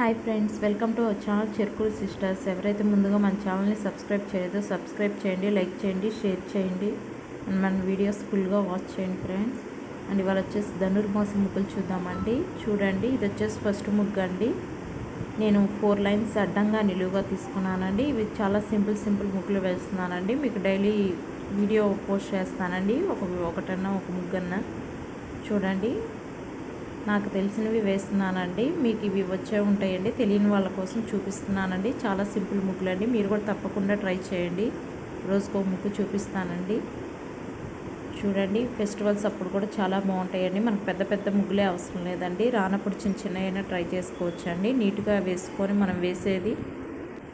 Hi friends welcome to our channel Cherukulu sisters. ఎవరైతే ముందుగా మన ఛానల్ని సబ్స్క్రైబ్ చేయలేదో సబ్స్క్రైబ్ చేయండి లైక్ చేయండి షేర్ చేయండి. అండ్ మన వీడియోస్ ఫుల్గా వాచ్ చేయండి ఫ్రెండ్స్. అండ్ ఇవాళ వచ్చేసి ధనుర్మాసం ముగ్గులు చూద్దామండి. చూడండి ఇది వచ్చేసి ఫస్ట్ ముగ్గు అండి. నేను ఫోర్ లైన్స్ అడ్డంగా నిలువుగా తీసుకున్నానండి. ఇవి చాలా సింపుల్ సింపుల్ ముగ్గులు వేస్తున్నానండి. మీకు డైలీ వీడియో పోస్ట్ చేస్తానండి. ఒక ఒకటన్నా ఒక ముగ్గన్నా. చూడండి. నాకు తెలిసినవి వేస్తున్నానండి. మీకు ఇవి వచ్చే ఉంటాయండి. తెలియని వాళ్ళ కోసం చూపిస్తున్నానండి. చాలా సింపుల్ ముగ్గులు అండి మీరు కూడా తప్పకుండా ట్రై చేయండి. రోజుకో ముగ్గు చూపిస్తానండి. చూడండి ఫెస్టివల్స్ అప్పుడు కూడా చాలా బాగుంటాయండి. మనకు పెద్ద పెద్ద ముగ్గులే అవసరం లేదండి. రానప్పుడు చిన్న చిన్న అయినా ట్రై చేసుకోవచ్చు అండి నీట్గా వేసుకొని మనం వేసేది.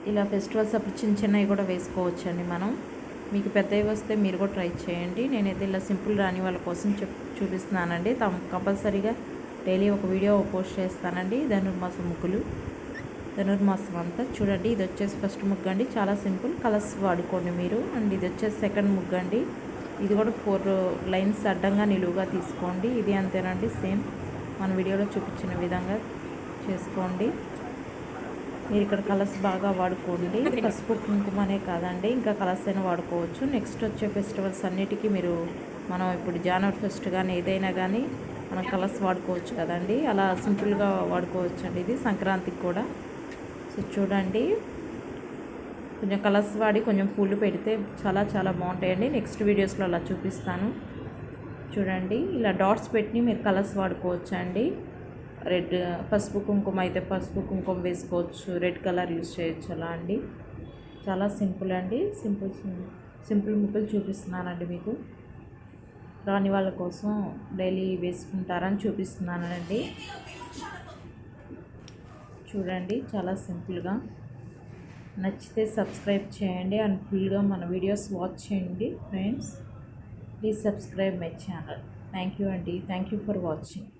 ఇలా ఫెస్టివల్స్ అప్పుడు చిన్న చిన్నవి కూడా వేసుకోవచ్చండి మనం. మీకు పెద్దవి వస్తే మీరు కూడా ట్రై చేయండి. నేనైతే ఇలా సింపుల్ రాని వాళ్ళ కోసం చెప్ చూపిస్తున్నానండి. తమ కంపల్సరీగా డైలీ ఒక వీడియో పోస్ట్ చేస్తానండి. ధనుర్మాసం ముగ్గులు. ధనుర్మాసం అంతా చూడండి. ఇది వచ్చేసి ఫస్ట్ ముగ్గు అండి. చాలా సింపుల్ కలర్స్ వాడుకోండి మీరు. అండ్ ఇది వచ్చేసి సెకండ్ ముగ్గు అండి. ఇది కూడా ఫోర్ లైన్స్ అడ్డంగా నిలువుగా తీసుకోండి. ఇది అంతేనండి. సేమ్ మన వీడియోలో చూపించిన విధంగా చేసుకోండి. మీరు ఇక్కడ కలర్స్ బాగా వాడుకోండి. పసుపు కుంకుమనే కాదండి. ఇంకా కలర్స్ అయినా వాడుకోవచ్చు. నెక్స్ట్ వచ్చే ఫెస్టివల్స్ అన్నిటికీ మీరు మనం ఇప్పుడు జానవర్ ఫస్ట్ కానీ ఏదైనా కానీ మనం కలర్స్ వాడుకోవచ్చు కదండి. అలా సింపుల్గా వాడుకోవచ్చు అండి ఇది సంక్రాంతికి కూడా. సో చూడండి. కొంచెం కలర్స్ వాడి కొంచెం పూలు పెడితే చాలా చాలా బాగుంటాయండి. నెక్స్ట్ వీడియోస్లో అలా చూపిస్తాను. చూడండి. ఇలా డాట్స్ పెట్టి మీరు కలర్స్ వాడుకోవచ్చు అండి రెడ్ పసుపు కుంకుమ అయితే పసుపు కుంకుమ వేసుకోవచ్చు. రెడ్ కలర్ యూస్ చేయొచ్చు అలా అండి. చాలా సింపుల్ అండి. సింపుల్ సింపుల్ ముక్కలు చూపిస్తున్నానండి మీకు. రాని వాళ్ళ కోసం డైలీ వేసుకుంటారని చూపిస్తున్నానండి. చూడండి చాలా సింపుల్గా. నచ్చితే సబ్స్క్రైబ్ చేయండి అండ్ ఫుల్గా మన వీడియోస్ వాచ్ చేయండి friends. Please subscribe my channel. Thank you అండి. Thank you for watching.